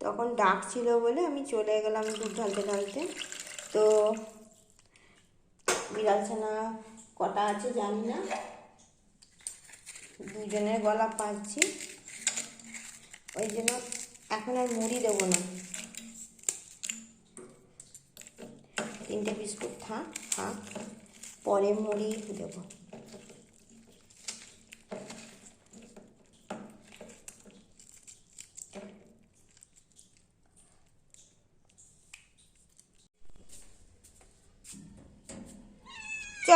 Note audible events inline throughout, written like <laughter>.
ডাকছিল বলে আমি চলে গেলাম দুধ ঢালতে ঢালতে। তো বিড়াল ছানা কটা আছে জানি না। দুজনের গলা পাচ্ছি। ওই জন্য এখন আর মুড়ি দেবো না। তিনটে বিস্কুট থাক থাক, পরে মুড়ি দেবো।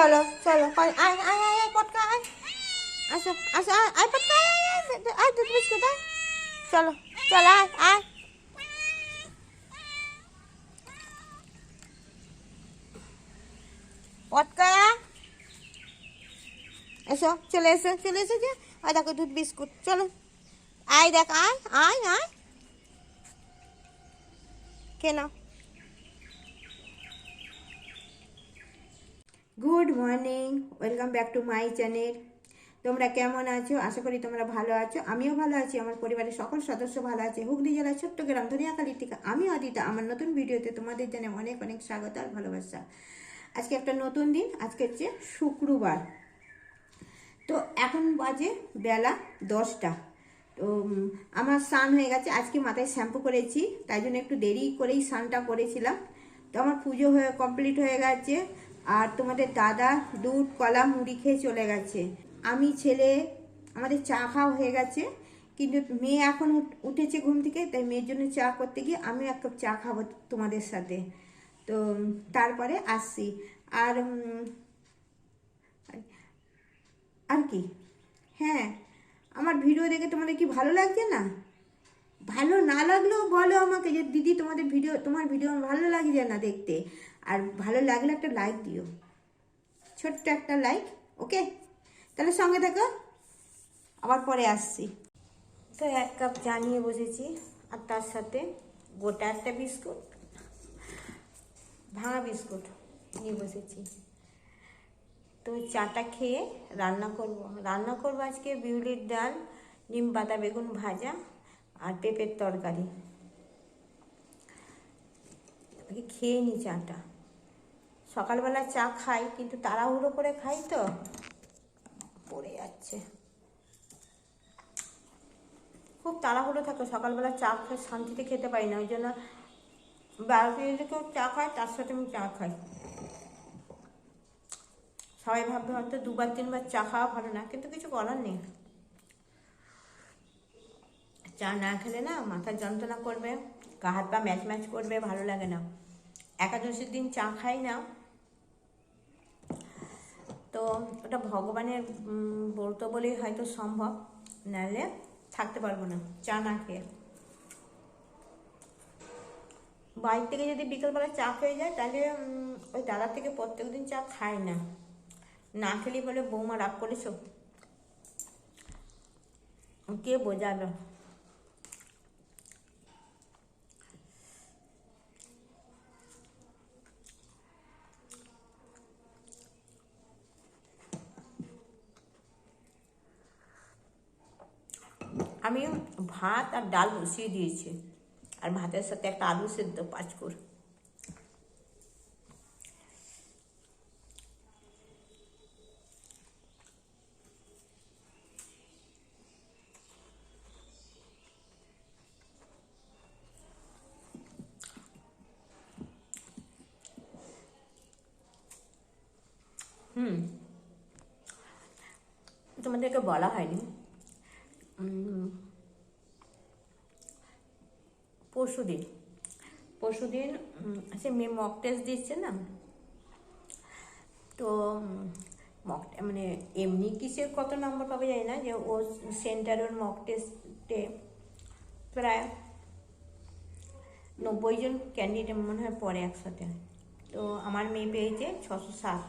চলো চলো আয় আয় আয় আয় পটকা আয় আসো আসো আয় পটকা আয় আয় আয় দুধ বিস্কুট আয় চলো চলো আয় আয় পটকা এসো চলে এসো চলে এসো যে আয় দেখো দুধ বিস্কুট চলো আয় দেখ আয় আয় আয় কেন good morning welcome back to my channel তোমরা কেমন আছো? আশা করি তোমরা ভালো আছো। আমিও ভালো আছি। আমার পরিবারের সকল সদস্য ভালো আছে। হুগলি জেলার ছোট্ট গ্রাম ধনিয়াকালী থেকে আমি অদিতা। আমার নতুন ভিডিওতে তোমাদের জানে অনেক অনেক স্বাগত আর ভালোবাসা। আজকে একটা নতুন দিন। আজকে হচ্ছে শুক্রবার। তো এখন বাজে বেলা দশটা। তো আমার স্নান হয়ে গেছে। আজকে মাথায় শ্যাম্পু করেছি। তাই জন্য একটু দেরি করেই স্নানটা করেছিলাম। তো আমার পুজো হয়ে কমপ্লিট হয়ে গেছে। আর তোমাদের দাদা দুধ, কলা, মুড়ি খেয়ে চলে গেছে। আমি ছেলে, আমাদের চা খাওয়া হয়ে গেছে, কিন্তু মেয়ে এখন উঠ- উঠেছে ঘুম থেকে, তাই মেয়ের জন্য চা করতে গিয়ে আমিও এক কাপ চা খাব তোমাদের সাথে। তো তারপরে আসছি। আর আর কি? হ্যাঁ আমার ভিডিও দেখে তোমাদের কি ভালো লাগছে না? ভালো না লাগলেও বলো আমাকে যে, দিদি তোমাদের ভিডিও, তোমার ভিডিও ভালো লাগছে না দেখতে। আর ভালো লাগলে একটা লাইক দিও। ছোট্ট একটা লাইক ওকে তাহলে সঙ্গে থাকো, আবার পরে আসছি। তো এক কাপ চা নিয়ে বসেছি, আর তার সাথে গোটা একটা বিস্কুট, ভাঙা বিস্কুট নিয়ে বসেছি। তো চাটা খেয়ে রান্না করব। রান্না করব আজকে বিউলির ডাল, নিম পাতা বেগুন ভাজা, আর পেঁপের তরকারি। খেয়ে নি চাটা। সকালবেলা চা খাই, কিন্তু তাড়াহুড়ো করে খাই তো। পড়ে যাচ্ছে। খুব তাড়াহুড়ো থাকে, সকালবেলা চা খেয়ে শান্তিতে খেতে পারি না, ওই জন্য বারোটা যদি কেউ চা খায়, তার সাথে আমি চা খাই। সবাই ভাববে হয়তো দুবার, তিনবার চা খাওয়া ভালো না, কিন্তু কিছু করার নেই। চা না খেলে না মাথার যন্ত্রণা করবে, গা হাত পা ম্যাচ ম্যাচ করবে, ভালো লাগে না। একাদশীর দিন চা খাই না তো ওটা ভগবানের বলতো বলেই হয়তো সম্ভব। নাহলে থাকতে পারব না, চা না খেয়ে। বাইর থেকে যদি বিকেলবেলা চা খেয়ে যায়, তাহলে ওই দাদার থেকে প্রত্যেক দিন চা খায় না। না খেলি বলে বৌমা রাগ করেছ? কে বোঝাবে আমি ভাত আর ডাল বসিয়ে দিয়েছি। আর ভাতের সাথে একটা আলু সেদ্ধ পাঁচ করে হুম। তোমাদেরকে বলা হয়নি। পরশুদিন। পরশুদিন সে মেয়ে মক টেস্ট দিচ্ছে না? তো মক মানে এমনি কিসের কত নম্বর পাবে যায় না, যে ও সেন্টারের মক টেস্টে প্রায় নব্বই জন ক্যান্ডিডেট মনে হয় পড়ে একসাথে। তো আমার মেয়ে পেয়েছে ছশো সাত,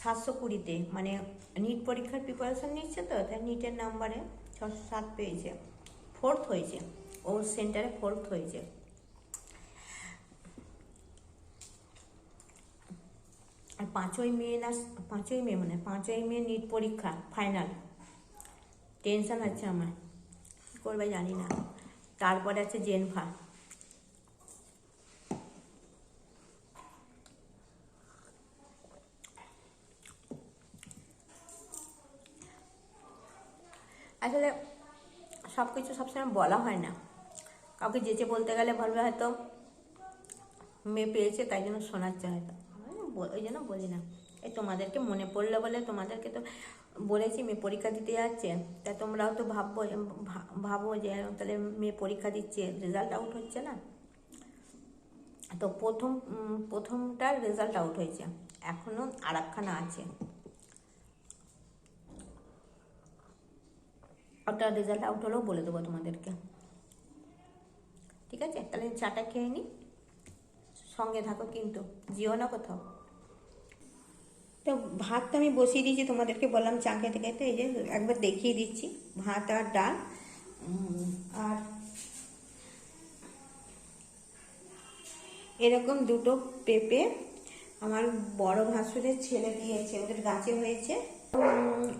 সাতশো কুড়িতে। মানে নিট পরীক্ষার প্রিপারেশন নিচ্ছে তো, তাই নিটের নাম্বারে ছশো সাত পেয়েছে। ফোর্থ হয়েছে। ওর সেন্টারে ফোর্থ হয়েছে। আর পাঁচই মে না, পাঁচই মে মানে পাঁচই মে নিট পরীক্ষা ফাইনাল টেনশন আছে আমার। কী করবে জানি না। তারপরে আছে জেনফা আসলে সব কিছু সবসময় বলা হয় না। কাউকে যেচে বলতে গেলে বলবে হয়তো মেয়ে পেয়েছে, তাই জন্য শোনাচ্ছে হয়তো। ওই জন্য বলি না। এই তোমাদেরকে মনে পড়ল বলে তোমাদেরকে তো বলেছি, মেয়ে পরীক্ষা দিতে যাচ্ছে। তা তোমরাও তো ভাববো ভাবো যে তাহলে মেয়ে পরীক্ষা দিচ্ছে রেজাল্ট আউট হচ্ছে না? তো প্রথম প্রথমটার রেজাল্ট আউট হয়েছে। এখনও আর আছে। ওটা রেজাল্ট আউট হলেও বলে দেবো তোমাদেরকে। ঠিক আছে? তাহলে চাটা খেয়ে নিই সঙ্গে থাকো কিন্তু। জিও না কোথাও? তো ভাতটা আমি বসিয়ে দিয়েছি, তোমাদেরকে বললাম চা খেতে খেতে। এই যে একবার দেখিয়ে দিচ্ছি, ভাত আর ডাল। আর এরকম দুটো পেঁপে আমার বড় ভাসুরের ছেলে দিয়েছে, ওদের গাছে হয়েছে।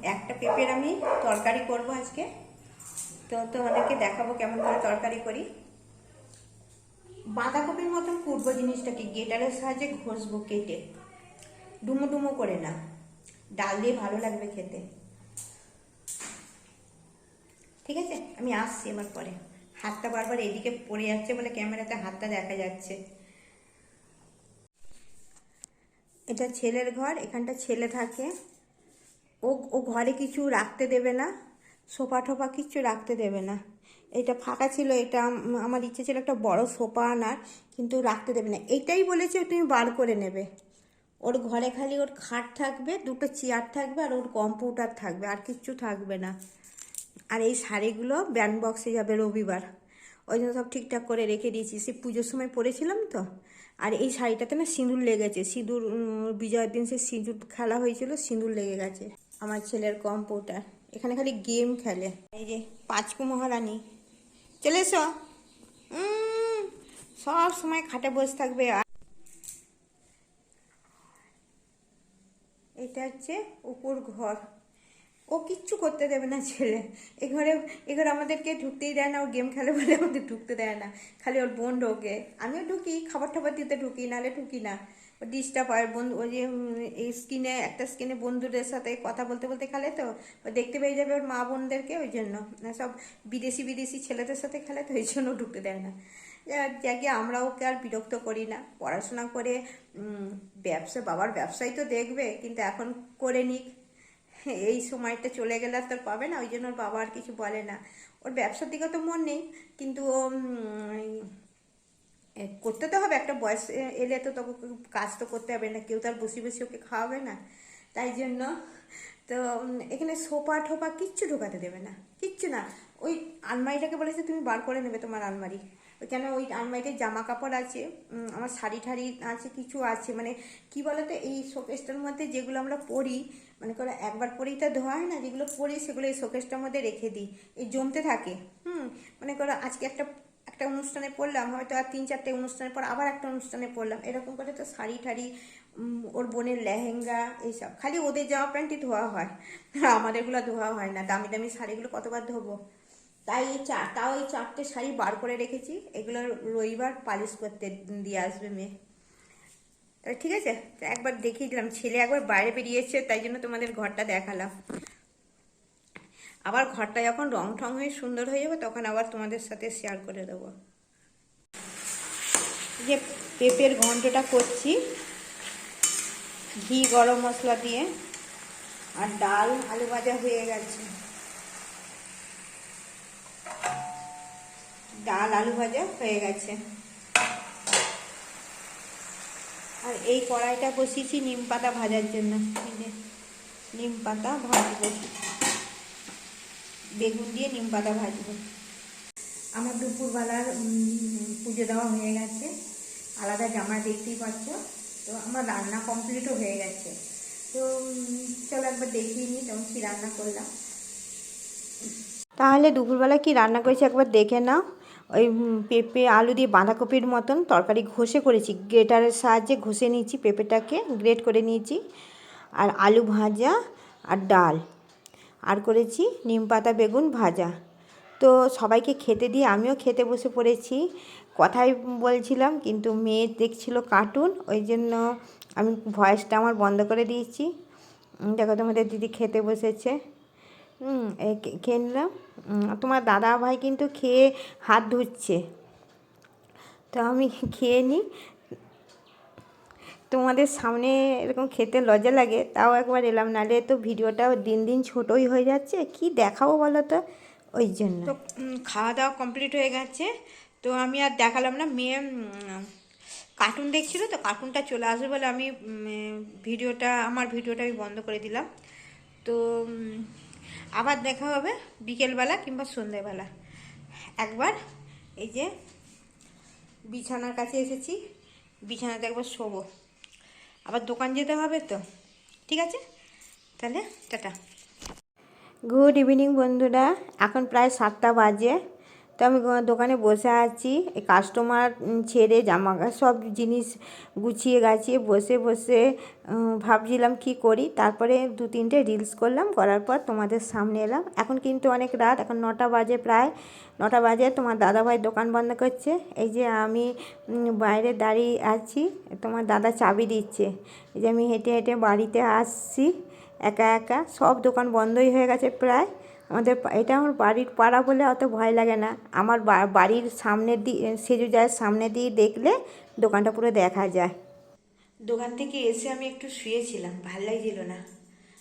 একটা পেঁপের আমি তরকারি করব আজকে। তো তোমাদেরকে দেখাবো কেমন করে তরকারি করি। বাঁধাকপির মতন কুটবো জিনিসটাকে, গেটারের সাহায্যে ঘষবো কেটে। ডুমো ডুমো করে না। ডাল দিয়ে ভালো লাগবে খেতে। ঠিক আছে? আমি আসছি এবার পরে। হাতটা বারবার এদিকে পড়ে যাচ্ছে বলে ক্যামেরাতে হাতটা দেখা যাচ্ছে। এটা ছেলের ঘর, এখানটা ছেলে থাকে। ও ও ঘরে কিছু রাখতে দেবে না, সোফা টোফা কিচ্ছু রাখতে দেবে না। এটা ফাঁকা ছিল, এটা আমার ইচ্ছে ছিল একটা বড় সোফা আনার, কিন্তু রাখতে দেবে না। এইটাই বলেছে তুমি বার করে নেবে। ওর ঘরে খালি ওর খাট থাকবে, দুটো চেয়ার থাকবে, আর ওর কম্পিউটার থাকবে, আর কিচ্ছু থাকবে না। আর এই শাড়িগুলো ব্যান্ড বক্সে যাবে রবিবার। ওই জন্য সব ঠিকঠাক করে রেখে দিয়েছি। সে পুজোর সময় পরেছিলাম তো, আর এই শাড়িটাতে না সিঁদুর লেগেছে। সিঁদুর বিজয়ের দিন সে সিঁদুর খেলা হয়েছিল, সিঁদুর লেগে গেছে। আমার ছেলের কম্পিউটার। এখানে খালি গেম খেলে। এই যে পাঁচকু মহারানী। চলে এসো। সব সময় খাটে বসে থাকবে। আর এটা হচ্ছে উপর ঘর। ও কিচ্ছু করতে দেবে না ছেলে। এ ঘরে এ ঘরে আমাদেরকে ঢুকতেই দেয় না। ও গেম খেলে বলে আমাদের ঢুকতে দেয় না। খালি ওর বোন ঢোকে। আমিও ঢুকি খাবার টাবার দিতে ঢুকি নালে ঢুকি না। ডিস্টার্ব হয়। বন্ধু ওই যে এই স্ক্রিনে একটা স্ক্রিনে বন্ধুদের সাথে কথা বলতে বলতে খেলে তো দেখতে পেয়ে যাবে ওর মা বোনদেরকে ওই জন্য। সব বিদেশি বিদেশি ছেলেদের সাথে খেলে তো ওই জন্য ঢুকতে দেয় না। যাকে আমরা ওকে আর বিরক্ত করি না। পড়াশোনা করে ব্যবসা বাবার ব্যবসাই তো দেখবে কিন্তু এখন করে নিক। এই সময়টা চলে গেলে আর তোর পাবে না ওই জন্য ওর বাবা আর কিছু বলে না। ওর ব্যবসার দিকে তো মন নেই কিন্তু ও, করতে তো হবে, একটা বয়স এলে তো তবু কাজ তো করতে হবে না, কেউ তো আর বসে বসে ওকে খাওয়াবে না। তাই জন্য তো এখানে সোফা ঠোপা কিচ্ছু ঢোকাতে দেবে না, কিচ্ছু না। ওই আলমারিটাকে বলেছে তুমি বার করে নেবে তোমার আলমারি। কেন ওই আলমারিতে জামা কাপড় আছে আমার শাড়ি ঠাড়ি আছে, কিছু আছে মানে কি বলতো, এই শোকেসটার মধ্যে যেগুলো আমরা পরি মানে করে একবার পরেই তো ধোয়া হয় না, যেগুলো পরি সেগুলো এই শোকেসটার মধ্যে রেখে দিই। এই জমতে থাকে, হুম মানে করো আজকে একটা একটা অনুষ্ঠানে পড়লাম, হয়তো আর তিন চারটে অনুষ্ঠানের পর আবার একটা অনুষ্ঠানে পড়লাম। এরকম করে তো শাড়ি ঠাড়ি ওর বোনের লেহেঙ্গা, এইসব। খালি ওদের জামা প্যান্টই ধোয়া হয়। <laughs> আমাদেরগুলো ধোয়া হয় না। দামি দামি শাড়িগুলো কতবার ধোবো? তাই এই চার, তাও এই চারটে শাড়ি বার করে রেখেছি। এগুলো রবিবার পালিশ করতে দিয়ে আসবে মেয়ে। ঠিক আছে, একবার দেখিয়ে দিলাম। ছেলে একবার বাইরে বেরিয়েছে, তাই জন্য তোমাদের ঘরটা দেখালাম। আবার ঘরটা যখন রং ঠং হয়ে সুন্দর হয়ে যাবে, তখন আবার তোমাদের সাথে শেয়ার করে দেবো। যে পেঁপের ঘন্টটা করছি, ঘি, গরম মশলা দিয়ে, আর ডাল, আলু ভাজা হয়ে গেছে। ডাল, আলু ভাজা হয়ে গেছে। আর এই কড়াইটা বসিয়েছি নিম পাতা ভাজার জন্য। নিম পাতা ভাজবো। বেগুন দিয়ে নিম পাতা ভাজবো। আমার দুপুরবেলার পুজো দেওয়া হয়ে গেছে। আলাদা জামা দেখতেই পাচ্ছ। তো আমার রান্না কমপ্লিটও হয়ে গেছে। তো চলো একবার দেখিয়ে নিই তখন কী রান্না করলাম। তাহলে দুপুরবেলা কি রান্না করেছি একবার দেখে নাও। ওই পেঁপে, আলু দিয়ে বাঁধাকপির মতন তরকারি ঘষে করেছি। গ্রেটারের সাহায্যে ঘষে নিয়েছি পেঁপেটাকে, গ্রেট করে নিয়েছি। আর আলু ভাজা আর ডাল। আর করেছি নিম পাতা, বেগুন ভাজা। তো সবাইকে খেতে দিয়ে আমিও খেতে বসে পড়েছি। কথাই বলছিলাম, কিন্তু মেয়ে দেখছিল কার্টুন ওই জন্য আমি ভয়েসটা আমার বন্ধ করে দিয়েছি। দেখো তোমাদের দিদি খেতে বসেছে। খেয়ে নিলাম। তোমার দাদা ভাই কিন্তু খেয়ে হাত ধুচ্ছে। তো আমি <laughs> খেয়ে নিই। তোমাদের সামনে এরকম খেতে লজ্জা লাগে, তাও একবার এলাম। নালে তো ভিডিওটা দিন দিন ছোটোই হয়ে যাচ্ছে, কি দেখাবো বলো তো? ওই জন্য। তো খাওয়া দাওয়া কমপ্লিট হয়ে গেছে। তো আমি আর দেখালাম না, মেয়ে কার্টুন দেখছিল তো কার্টুনটা চলে আসবে বলে আমি ভিডিওটা, আমার ভিডিওটা আমি বন্ধ করে দিলাম। তো আবার দেখা হবে বিকেলবেলা কিংবা সন্ধ্যেবেলা। একবার এই যে বিছানার কাছে এসেছি, বিছানাতে একবার শোবো। আবার দোকান যেতে হবে তো। ঠিক আছে? তাহলে টাটা। গুড ইভিনিং বন্ধুরা। এখন প্রায় সাতটা বাজে। তো আমি দোকানে বসে আছি। এই কাস্টমার ছেড়ে জামা সব জিনিস গুছিয়ে গাছিয়ে বসে বসে ভাবছিলাম কি করি। তারপরে দু তিনটে রিলস করলাম, করার পর তোমাদের সামনে এলাম। এখন কিন্তু অনেক রাত, এখন নটা বাজে প্রায়। নটা বাজে, তোমার দাদাভাই দোকান বন্ধ করছে। এই যে আমি বাইরে দাঁড়িয়ে আছি, তোমার দাদা চাবি দিচ্ছে। এই যে আমি হেঁটে হেঁটে বাড়িতে আসছি, একা একা, সব দোকান বন্ধই হয়ে গেছে প্রায়। আমাদের এটা আমার বাড়ির পাড়া বলে অত ভয় লাগে না। আমার বাড়ির সামনের দিয়ে সেজু যায় সামনে দিয়ে দেখলে দোকানটা পুরো দেখা যায়। দোকান থেকে এসে আমি একটু শুয়েছিলাম, ভালো লাগছিল না।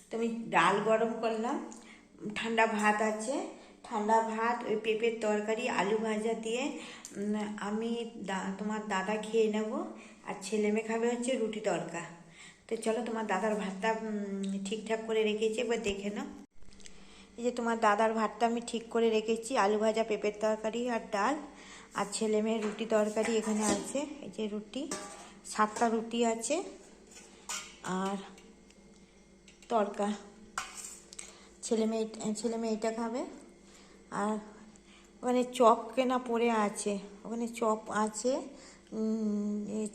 তো আমি ডাল গরম করলাম, ঠান্ডা ভাত আছে। ঠান্ডা ভাত, ওই পেঁপের তরকারি, আলু ভাজা দিয়ে আমি তোমার দাদা খেয়ে নেব, আর ছেলে মেয়ে খাবে হচ্ছে রুটি তরকা। তো চলো তোমার দাদার ভাতটা ঠিকঠাক করে রেখেছি, এবার দেখে নাও। এই যে তোমার দাদার ভাতটা আমি ঠিক করে রেখেছি, আলু ভাজা, পেঁপের তরকারি আর ডাল আর ছেলে মেয়ের রুটি তরকারি এখানে আছে। এই যে রুটি, সাতটা রুটি আছে আর তরকা। ছেলে মেয়ে ছেলে মেয়ে এটা খাবে আর ওখানে চপ কেনা পড়ে আছে। ওখানে চপ আছে।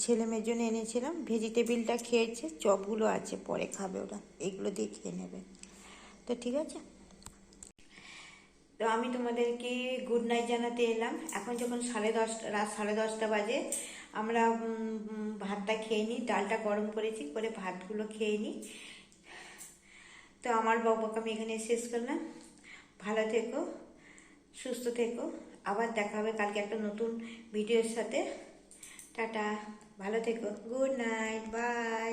ছেলে মেয়ের জন্য এনেছিলাম। ভেজিটেবিলটা খেয়েছে, চপগুলো আছে, পরে খাবে ওরা। এগুলো দিয়ে খেয়ে নেবে। তো ঠিক আছে? তো আমি তোমাদেরকে গুড নাইট জানাতে এলাম। এখন যখন সাড়ে দশটা রাত সাড়ে দশটা বাজে, আমরা ভাতটা খেয়ে নিই, ডালটা গরম করেছি, করে ভাতগুলো খেয়ে নিই। তো আমার বকবক আমি এখানে শেষ করলাম। ভালো থেকো, সুস্থ থেকো। আবার দেখা হবে কালকে একটা নতুন ভিডিওর সাথে। টাটা, ভালো থেকো। Good night bye